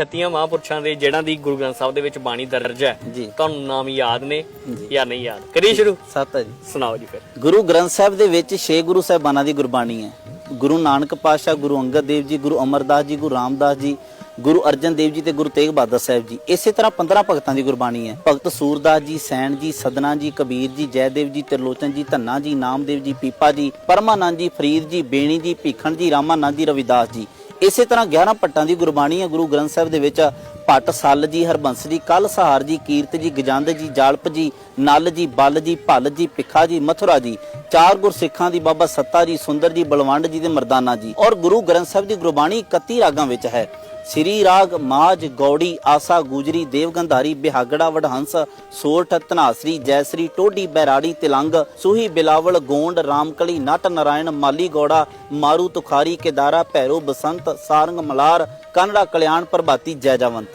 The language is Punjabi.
36 ਮਹਾਂਪੁਰਸ਼ਾਂ ਦੇ ਜਿਹੜਾਂ ਦੀ ਗੁਰੂ ਗ੍ਰੰਥ ਸਾਹਿਬ ਦੇ ਵਿੱਚ ਬਾਣੀ ਦਰਜ ਹੈ। ਜੀ। ਤੁਹਾਨੂੰ ਨਾਮ ਯਾਦ ਨੇ ਜੀ। ਨਹੀਂ ਯਾਦ? ਕਰੀਏ ਸ਼ੁਰੂ। ਸੱਤ ਹੈ ਜੀ। ਸੁਣਾਓ ਜੀ ਫਿਰ। ਗੁਰੂ ਗ੍ਰੰਥ ਸਾਹਿਬ ਦੇ ਵਿੱਚ ਛੇ ਗੁਰੂ ਸਾਹਿਬਾਨਾਂ ਦੀ ਗੁਰਬਾਣੀ ਹੈ। ਗੁਰੂ ਨਾਨਕ ਪਾਤਸ਼ਾਹ ਗੁਰੂ ਅੰਗਦ ਦੇਵ ਜੀ ਗੁਰੂ ਅਮਰਦਾਸ ਜੀ ਗੁਰੂ ਰਾਮਦਾਸ ਜੀ ਗੁਰੂ ਅਰਜਨ ਦੇਵ ਜੀ ਤੇ ਗੁਰੂ ਤੇਗ ਬਹਾਦਰ ਸਾਹਿਬ ਜੀ। ਇਸੇ ਤਰ੍ਹਾਂ 15 ਭਗਤਾਂ ਦੀ ਗੁਰਬਾਣੀ ਹੈ। ਭਗਤ ਸੂਰਦਾਸ ਜੀ ਸੈਣ ਜੀ ਸਦਨਾ ਜੀ ਕਬੀਰ ਜੀ ਜੈਦੇਵ ਜੀ ਤਿਰਲੋਚਨ ਜੀ ਧੰਨਾ ਜੀ ਨਾਮਦੇਵ ਜੀ ਪੀਪਾ ਜੀ ਪਰਮਾਨੰਦ ਜੀ ਫਰੀਦ ਜੀ ਬੇਣੀ ਜੀ ਭੀਖਣ ਜੀ ਰਾਮਾਨੰਦ ਜੀ ਰਵਿਦਾਸ ਜੀ। ਇਸੇ ਤਰ੍ਹਾਂ 11 ਪੱਟਾਂ ਦੀ ਗੁਰਬਾਣੀ ਹੈ, ਗੁਰੂ ਗ੍ਰੰਥ ਸਾਹਿਬ ਦੇ ਵਿੱਚ ਪੱਟ ਸੱਲ ਜੀ, ਹਰਬੰਸ ਜੀ ਕਲ ਸਹਾਰ ਜੀ, ਕੀਰਤ ਜੀ ਗਜੰਦ ਜੀ, ਜਾਲਪ ਜੀ, ਨਲ ਜੀ, ਬਲ ਜੀ, ਭੱਲ ਜੀ ਪਿੱਖਾ ਜੀ, ਮਥੁਰਾ ਜੀ, ਚਾਰ ਗੁਰਸਿੱਖਾਂ ਦੀ ਬਾਬਾ ਸੱਤਾ ਜੀ, ਸੁੰਦਰ ਜੀ, ਬਲਵੰਡ ਜੀ ਦੇ ਮਰਦਾਨਾ ਜੀ। ਔਰ ਗੁਰੂ ਗ੍ਰੰਥ ਸਾਹਿਬ ਦੀ ਗੁਰਬਾਣੀ 31 ਰਾਗਾਂ ਵਿੱਚ ਹੈ। ਸ੍ਰੀ ਰਾਗ ਮਾਜ ਗੌੜੀ ਆਸਾ ਗੁਜਰੀ ਦੇਵਗੰਧਾਰੀ ਬਿਹਾਗੜਾ ਵਡਹੰਸ ਸੋਰਠ ਧਨਾਸਰੀ ਜੈਸਰੀ ਟੋਡੀ ਬੈਰਾੜੀ ਤਿਲੰਗ ਸੂਹੀ ਬਿਲਾਵਲ ਗੋਂਡ ਰਾਮਕਲੀ ਨਟ ਨਾਰਾਇਣ ਮਾਲੀ ਗੌੜਾ ਮਾਰੂ ਤੁਖਾਰੀ ਕੇਦਾਰਾ ਭੈਰੋ ਬਸੰਤ ਸਾਰੰਗ ਮਲਾਰ ਕਨੜਾ ਕਲਿਆਣ ਪ੍ਰਭਾਤੀ ਜੈਜਾਵੰਤ